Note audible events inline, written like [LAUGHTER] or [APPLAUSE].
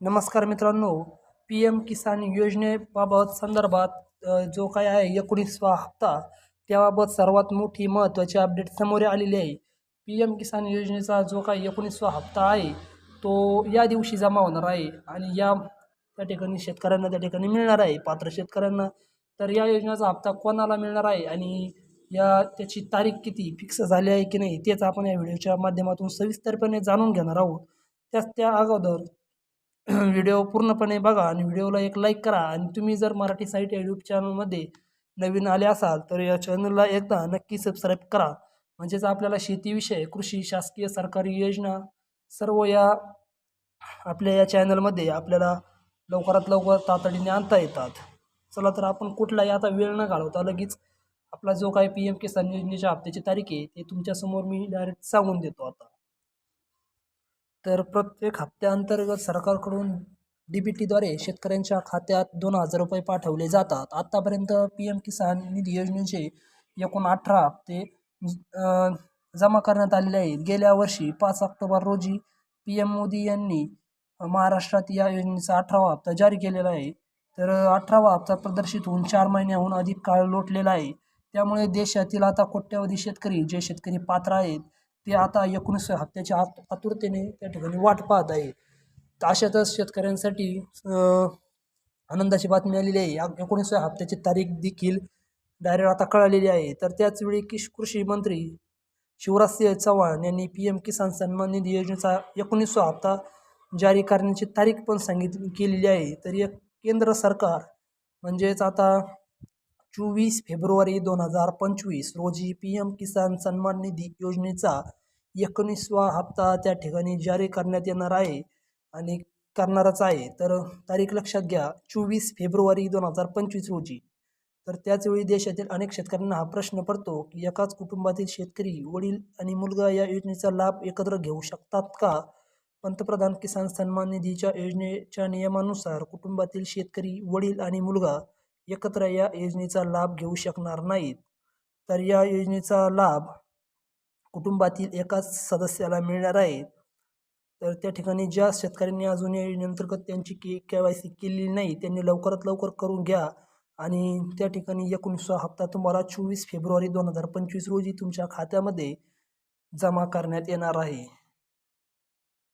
नमस्कार मित्रांनो P M किसान योजनेबाबत संदर्भात जो काय आहे एकोणीसवा हप्ता त्याबाबत सर्वात मोठी महत्त्वाची अपडेट समोर आलेली आहे. पी एम किसान योजनेचा जो काही एकोणीसवा हप्ता आहे तो या दिवशी जमा होणार आहे आणि या त्या ठिकाणी शेतकऱ्यांना त्या ठिकाणी मिळणार आहे. पात्र शेतकऱ्यांना तर या योजनेचा हप्ता कोणाला मिळणार आहे आणि या त्याची तारीख किती फिक्स झाली आहे की नाही तेच आपण या व्हिडिओच्या माध्यमातून सविस्तरपणे जाणून घेणार आहोत. त्याच त्या अगोदर [CLEARS THROAT] व्हिडिओ पूर्णपणे बघा आणि व्हिडिओला एक लाईक करा. आणि तुम्ही जर मराठी साईट या यूट्यूब चॅनलमध्ये नवीन आले असाल तर या चॅनलला एकदा नक्की सबस्क्राईब करा. म्हणजेच आपल्याला शेतीविषय कृषी शासकीय सरकारी योजना सर्व या आपल्या या चॅनलमध्ये आपल्याला लवकरात लवकर तातडीने आणता येतात. चला तर आपण कुठलाही आता वेळ न घालवता लगेच आपला जो काही पी एम किसान योजनेच्या हप्त्याची तारीख आहे ते तुमच्यासमोर मी डायरेक्ट सांगून देतो आता. तर प्रत्येक हप्त्याअंतर्गत सरकारकडून डी बी टीद्वारे शेतकऱ्यांच्या खात्यात दोन हजार रुपये पाठवले जातात. आत्तापर्यंत पी एम किसान निधी योजनेचे एकूण अठरा हप्ते जमा करण्यात आलेले आहेत. गेल्या वर्षी पाच ऑक्टोबर रोजी पी एम मोदी यांनी महाराष्ट्रात या योजनेचा अठरावा हप्ता जारी केलेला आहे. तर अठरावा हप्ता प्रदर्शित होऊन चार महिन्याहून अधिक काळ लोटलेला आहे. त्यामुळे देशातील आता कोट्यावधी शेतकरी जे शेतकरी पात्र आहेत ते आता एकोणीसव्या हप्त्याच्या आत आतुरतेने त्या ठिकाणी वाट पाहत आहे. तर अशातच शेतकऱ्यांसाठी आनंदाची बातमी आलेली आहे. या एकोणीसव्या हप्त्याची तारीख देखील डायरेक्ट आता कळालेली आहे. तर त्याचवेळी किश कृषी मंत्री शिवराजसिंह चव्हाण यांनी पी एम किसान सन्मान निधी योजनेचा एकोणीसवा हप्ता जारी करण्याची तारीख पण सांगितली केलेली आहे. तर एक केंद्र सरकार म्हणजेच आता चोवीस फेब्रुवारी दोन हजार पंचवीस रोजी पी एम किसान सन्मान निधी योजनेचा एकोणीसवा हप्ता त्या ठिकाणी जारी करण्यात येणार आहे आणि करणारच आहे. तर तारीख लक्षात घ्या चोवीस फेब्रुवारी दोन हजार पंचवीस रोजी. तर त्याचवेळी देशातील अनेक शेतकऱ्यांना हा प्रश्न पडतो की एकाच कुटुंबातील शेतकरी वडील आणि मुलगा या योजनेचा लाभ एकत्र घेऊ शकतात का? पंतप्रधान किसान सन्मान निधीच्या योजनेच्या नियमानुसार कुटुंबातील शेतकरी वडील आणि मुलगा एकत्र या योजनेचा लाभ घेऊ शकणार नाहीत. तर या योजनेचा लाभ कुटुंबातील एकाच सदस्याला मिळणार आहे. तर त्या ठिकाणी ज्या शेतकऱ्यांनी अजून या योजनेअंतर्गत त्यांची के के वाय सी केलेली नाही त्यांनी लवकरात लवकर करून घ्या. आणि त्या ठिकाणी एकोणीसवा हप्ता तुम्हाला चोवीस फेब्रुवारी दोन हजार पंचवीस रोजी तुमच्या खात्यामध्ये जमा करण्यात येणार आहे.